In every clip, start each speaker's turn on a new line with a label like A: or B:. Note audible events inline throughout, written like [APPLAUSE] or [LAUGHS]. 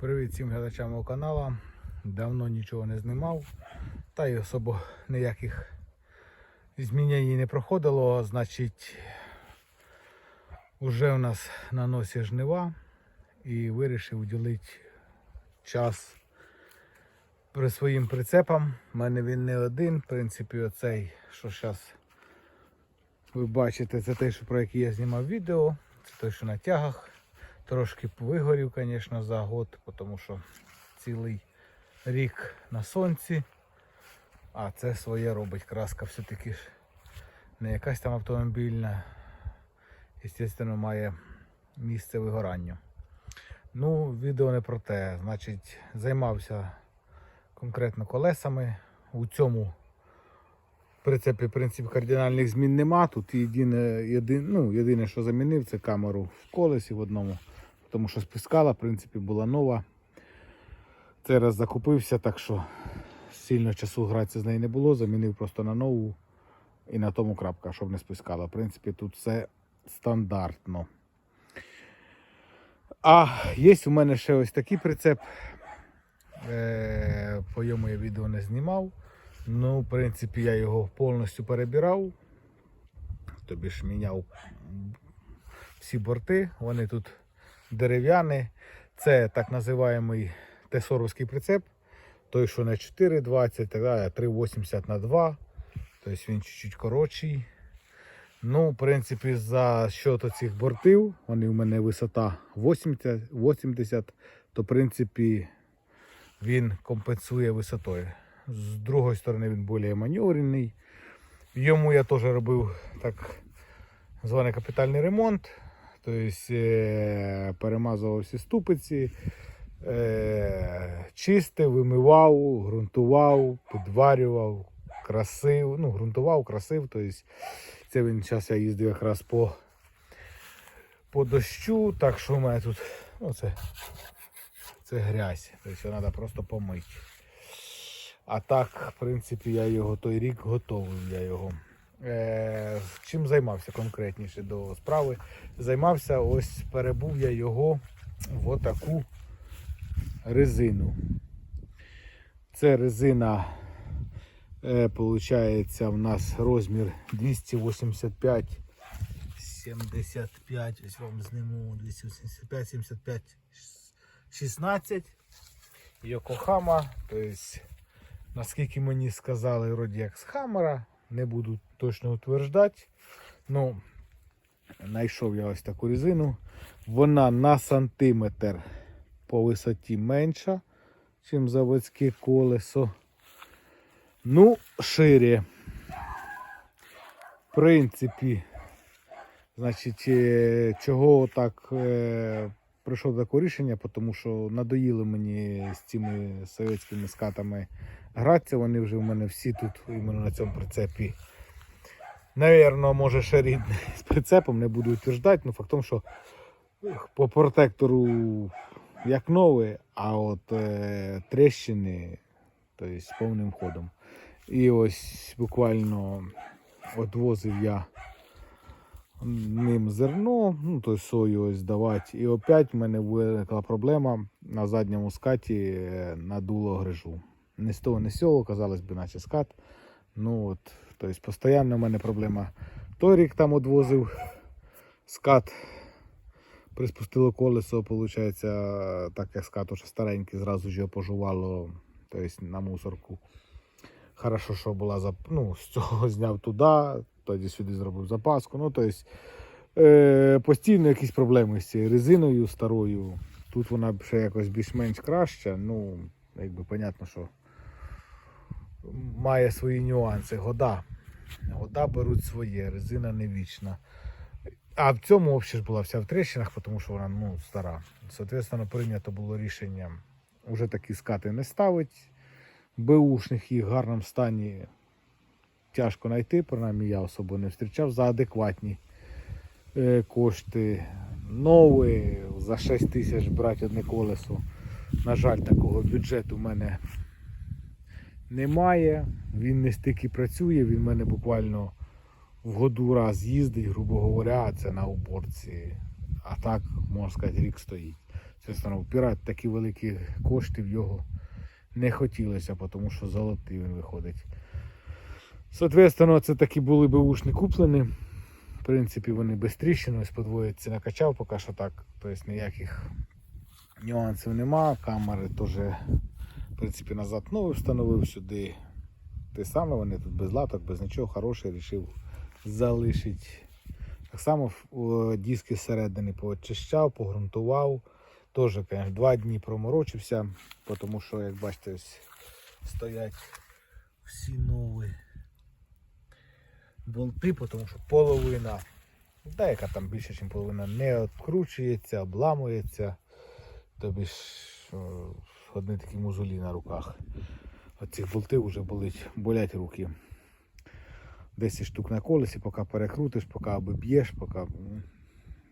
A: Привіт всім глядачам мого каналу. Давно нічого не знімав, та й особо ніяких змінень не проходило. Значить, вже у нас на носі жнива і вирішив уділити час при своїм прицепам. У мене він не один. В принципі, оцей, що зараз ви бачите, це що про який я знімав відео. Це той, що на тягах. Трошки вигорів, звісно, за год, тому що цілий рік на сонці. А це своє робить краска все-таки ж не якась там автомобільна. Звісно, має місце вигоранню. Ну, відео не про те. Значить, займався конкретно колесами. У цьому прицепі, в принципі, кардинальних змін нема. Тут єдине, єдине, ну, єдине, що замінив, це камеру в колесі в одному. Тому що спискала, в принципі, була нова. Цей раз закупився, так що сильно часу гратися з нею не було. Замінив просто на нову і на тому крапка, щоб не спискала. В принципі, тут все стандартно. А є у мене ще ось такий прицеп. Е, по йому я відео не знімав. Ну, в принципі, я його повністю перебирав. Тобі ж міняв всі борти. Вони тут дерев'яні. Це так називаємий тесоровський прицеп. Той, що не 4,20, так далі, а 3,80 на 2. Тобто він чуть-чуть коротший. Ну, в принципі, за счет цих бортів, вони у мене висота 80, 80 то в принципі він компенсує висотою. З другої сторони він більш маневрений. Йому я теж робив так званий капітальний ремонт. Тобто перемазував всі ступиці, е, чистив, вимивав, ґрунтував, підварював, красив, ну, ґрунтував, красив. Тобто це він зараз я їздив якраз по, по дощу, так що у мене тут ну, це, це грязь. Тобто треба просто помити. А так, в принципі, я його той рік готовив. Я його. Е, чим займався конкретніше до справи? Займався, ось перебув я його в отаку резину. Це резина, е, получається, в нас розмір 285 75. Ось вам зниму 285, 75, 16. Йокохама, тобто наскільки мені сказали, вроді як з Хаммера, не буду точно утверждати. Ну, знайшов я ось таку резину. Вона на сантиметр по висоті менша, ніж заводське колесо. Ну, шире. В принципі, значить, е, чого так е, прийшов до такого рішення, тому що надоїли мені з цими совєтськими скатами гратися. Вони вже в мене всі тут, іменно на цьому прицепі. Навірно, може ще рідний [LAUGHS] з прицепом, не буду утверждати, але факт в тому, що по протектору як новий, а от е, тріщини тобто, з повним ходом. І ось буквально відвозив я ним зерно, ну то сою ось давати. І опять в мене виникла проблема на задньому скаті е, надуло грижу. Не з того, не з цього, казалось би, наче скат. Ну от, тобто постійно в мене проблема. Той рік там відвозив скат, приспустило колесо, виходить, так як скат уже старенький, зразу ж його пожувало тобто, на мусорку. Хорошо, що була зап... ну, з цього зняв туди, тоді сюди зробив запаску. Ну, тобто, е, постійно якісь проблеми з цією резиною старою. Тут вона ще якось більш-менш краща. Ну, якби понятно, що має свої нюанси. Года. Года беруть своє, резина не вічна. А в цьому взагалі була вся в тріщинах, тому що вона ну, стара. Соответственно, прийнято було рішення вже такі скати не ставить. Бушних їх в гарному стані тяжко знайти, принаймні я особо не зустрічав за адекватні е, кошти. Нові за 6 тисяч брати одне колесо. На жаль, такого бюджету в мене немає. Він не стільки працює, він в мене буквально в году раз їздить, грубо говоря, це на уборці. А так, можна сказати, рік стоїть. Звісно, впирати такі великі кошти в його не хотілося, тому що золотий він виходить. Соответственно, це такі були б ушні куплені. В принципі, вони без тріщин, ось подвоїться накачав поки що так. Тобто ніяких нюансів нема. Камери теж, принципі, назад новий встановив сюди. Те саме, вони тут без латок, без нічого, хороший, рішив залишити. Так само диски зсередини поочищав, погрунтував. Теж, два дні проморочився, тому що, як бачите, ось стоять всі нові болти, тому що половина, деяка там більше, ніж половина, не відкручується, обламується. Тобі ж одні такі музолі на руках. Оцих болтів вже болить, болять руки. 10 штук на колесі, поки перекрутиш, поки обіб'єш, поки,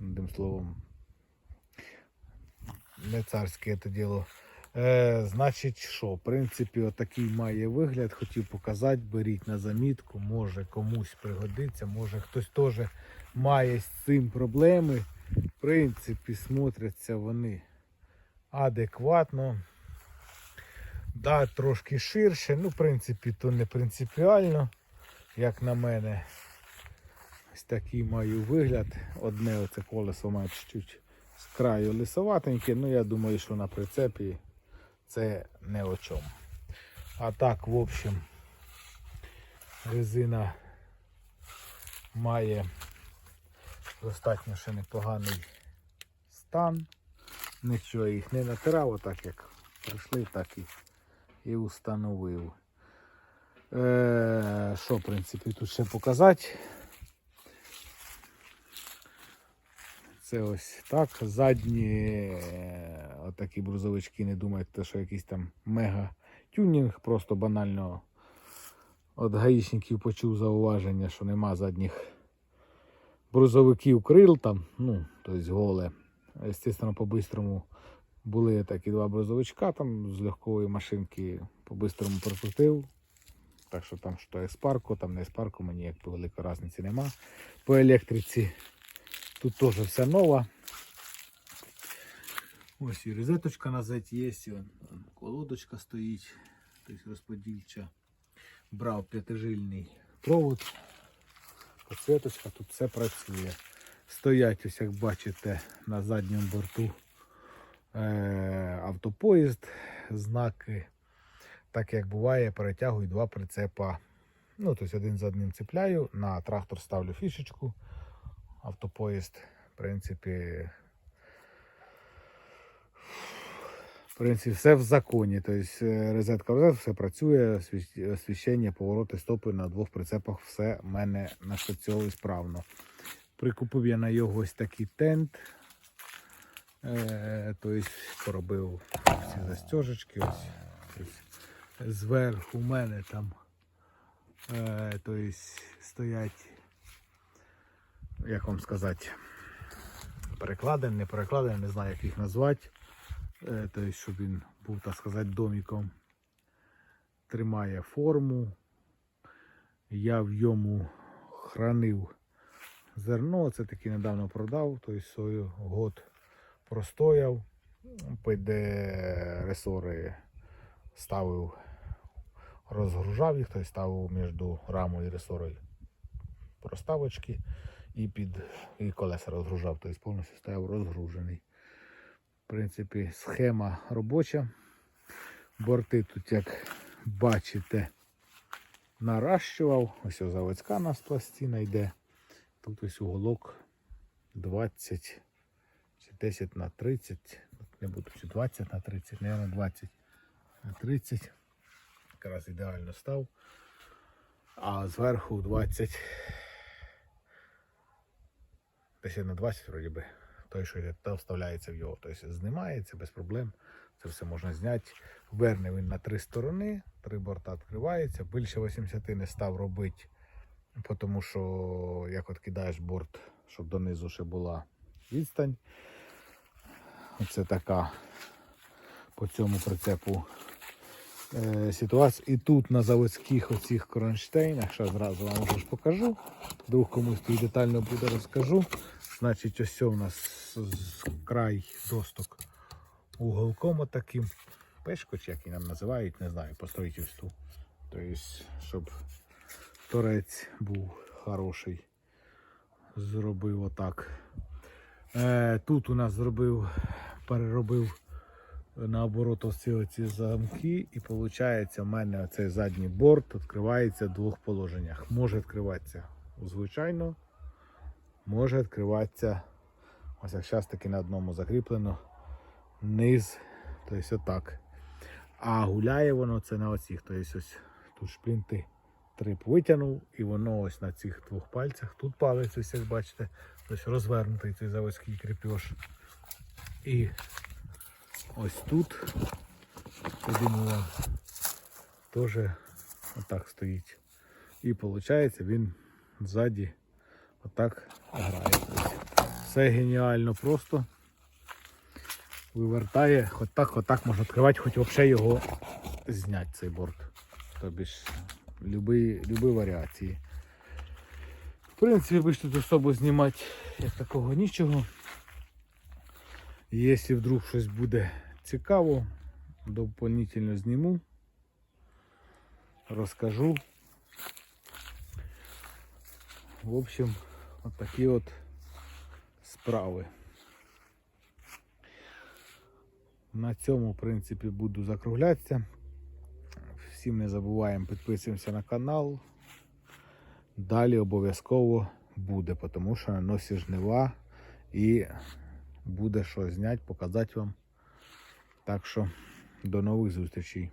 A: одним словом, не царське це діло. Е, значить, що, в принципі, отакий має вигляд. Хотів показати, беріть на замітку, може комусь пригодиться, може хтось теж має з цим проблеми. В принципі, смотряться вони адекватно. Да, трошки ширше, ну, в принципі, то не принципіально, як на мене. Ось такий маю вигляд. Одне оце колесо має чуть-чуть з краю лисоватеньке, ну я думаю, що на прицепі це не о чому. А так, в общем, резина має достатньо ще непоганий стан. Нічого їх не натирав, отак як прийшли, так і, і установив. Е, що, в принципі, тут ще показати? Це ось так. Задні е, отакі брузовички, не думайте, що якийсь там мега тюнінг, просто банально от гаїчників почув зауваження, що нема задніх брузовиків крил там, ну, тобто голе. Естественно, по-бистрому були такі два брузовичка там з легкової машинки, по-бистрому прокрутив. Так що там що еспарко, там не еспарко, мені як то великої різниці нема. По електриці тут теж все нове. Ось і розеточка на зеті є, колодочка стоїть, тобто розподільча. Брав п'ятижильний провод. Подсвіточка, тут все працює. Стоять, ось як бачите, на задньому борту автопоїзд, знаки. Так як буває, перетягую два прицепа. Ну, тобто один за одним цепляю, на трактор ставлю фішечку, автопоїзд, в принципі, в принципі, все в законі. Тобто е, розетка в все працює, освіщ- освіщення, повороти, стопи на двох прицепах, все в мене нашпрацьовує справно. Прикупив я на його ось такий тент. Тобто поробив ці застежечки. Ось, тобто, зверху мене там тобто, стоять, як вам сказати, перекладені, не перекладені, не знаю, як їх назвати. Тобто, щоб він був, так сказати, доміком. Тримає форму. Я в йому хранив зерно. Це таки недавно продав, тобто свою год простояв. Під ресори ставив, розгружав їх, тобто ставив між рамою і ресорою проставочки і під і колеса розгружав, тобто повністю стояв розгружений. В принципі, схема робоча. Борти тут, як бачите, наращував. Ось заводська у нас пластина йде. Тут ось уголок 20 чи 10 на 30. Не буду чи 20 на 30, мабуть 20 на 30. Якраз ідеально став. А зверху 20. 10 на 20 вроді би. Той, що та вставляється в його. Тобто знімається без проблем. Це все можна зняти. Верне він на три сторони, три борта відкривається. Більше 80 не став робити, тому що як от кидаєш борт, щоб донизу ще була відстань. Оце така по цьому прицепу е, ситуація. І тут на заводських оцих кронштейнах, ще зразу вам вже ж покажу. Вдруг комусь тут детально буде розкажу. Значить, ось у нас край досток уголком отаким. Пешко, чи як її нам називають, не знаю, по строїтельству. Тобто, щоб торець був хороший. Зробив отак. Е, тут у нас зробив, переробив наоборот ось ці замки, і виходить, у мене цей задній борт відкривається в двох положеннях. Може відкриватися звичайно, може відкриватися, ось як зараз таки на одному закріплено, низ, тобто отак. А гуляє воно це на оцих, тобто ось тут шплінти трип витягнув, і воно ось на цих двох пальцях. Тут палець, ось як бачите, ось розвернутий цей заводський кріпеж. І ось тут, подумала, теж отак стоїть. І виходить, він ззаді отак грає. Все геніально просто. Вивертає, хоч так, хоч так можна відкривати, хоч взагалі його зняти цей борт. Тобі ж любі варіації. В принципі, більше тут особо знімати як такого нічого. Якщо вдруг щось буде цікаво, доповнительно зніму, розкажу. В общем, от от справи. На цьому, в принципі, буду закруглятися. Всім не забуваємо, підписуємося на канал. Далі обов'язково буде, тому що на носі жнива і буде що зняти, показати вам. Так що до нових зустрічей.